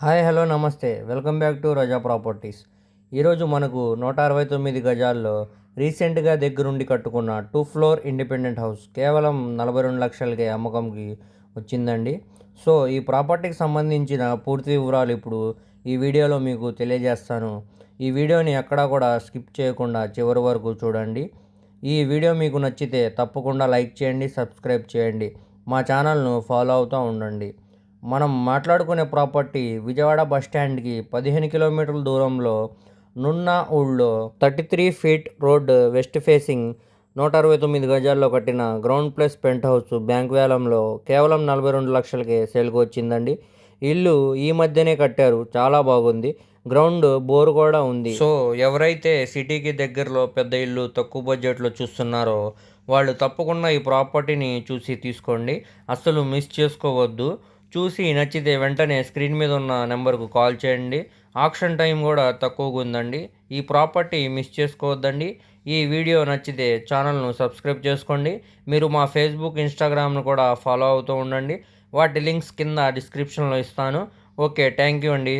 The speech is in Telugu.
హాయ్ హలో నమస్తే. Welcome back to Raza properties. ఈరోజు మనకు నూట అరవై తొమ్మిది గజాల్లో రీసెంట్గా దగ్గరుండి కట్టుకున్న టూ ఫ్లోర్ ఇండిపెండెంట్ హౌస్ కేవలం నలభై రెండు లక్షలకే అమ్మకంకి వచ్చిందండి. సో ఈ ప్రాపర్టీకి సంబంధించిన పూర్తి వివరాలు ఇప్పుడు ఈ వీడియోలో మీకు తెలియజేస్తాను. ఈ వీడియోని ఎక్కడా కూడా స్కిప్ చేయకుండా చివరి వరకు చూడండి. ఈ వీడియో మీకు నచ్చితే తప్పకుండా లైక్ చేయండి సబ్స్క్రైబ్ చేయండి. మా ఛానల్ను ఫాలో అవుతూ ఉండండి. మనం మాట్లాడుకునే ప్రాపర్టీ విజయవాడ బస్ స్టాండ్కి పదిహేను కిలోమీటర్ల దూరంలో నున్నా ఊళ్ళో thirty three feet road west facing నూట అరవై తొమ్మిది గజాల్లో కట్టిన ground plus penthouse bank వేలంలో కేవలం నలభై రెండు లక్షలకే సేల్కి వచ్చిందండి. ఇల్లు ఈ మధ్యనే కట్టారు. చాలా బాగుంది. గ్రౌండ్ బోర్ కూడా ఉంది. సో ఎవరైతే సిటీకి దగ్గరలో పెద్ద ఇల్లు తక్కువ బడ్జెట్లో చూస్తున్నారో వాళ్ళు తప్పకుండా ఈ ప్రాపర్టీని చూసి తీసుకోండి. అస్సలు మిస్ చేసుకోవద్దు. చూసి నచ్చితే వెంటనే స్క్రీన్ మీద ఉన్న నెంబర్కు కాల్ చేయండి. ఆక్షన్ టైం కూడా తక్కువగా ఉందండి. ఈ ప్రాపర్టీ మిస్ చేసుకోవద్దండి. ఈ వీడియో నచ్చితే ఛానల్ను సబ్స్క్రైబ్ చేసుకోండి. మీరు మా ఫేస్బుక్ ఇన్స్టాగ్రామ్ను కూడా ఫాలో అవుతూ ఉండండి. వాటి లింక్స్ కింద డిస్క్రిప్షన్లో ఇస్తాను. ఓకే థ్యాంక్ యూ అండి.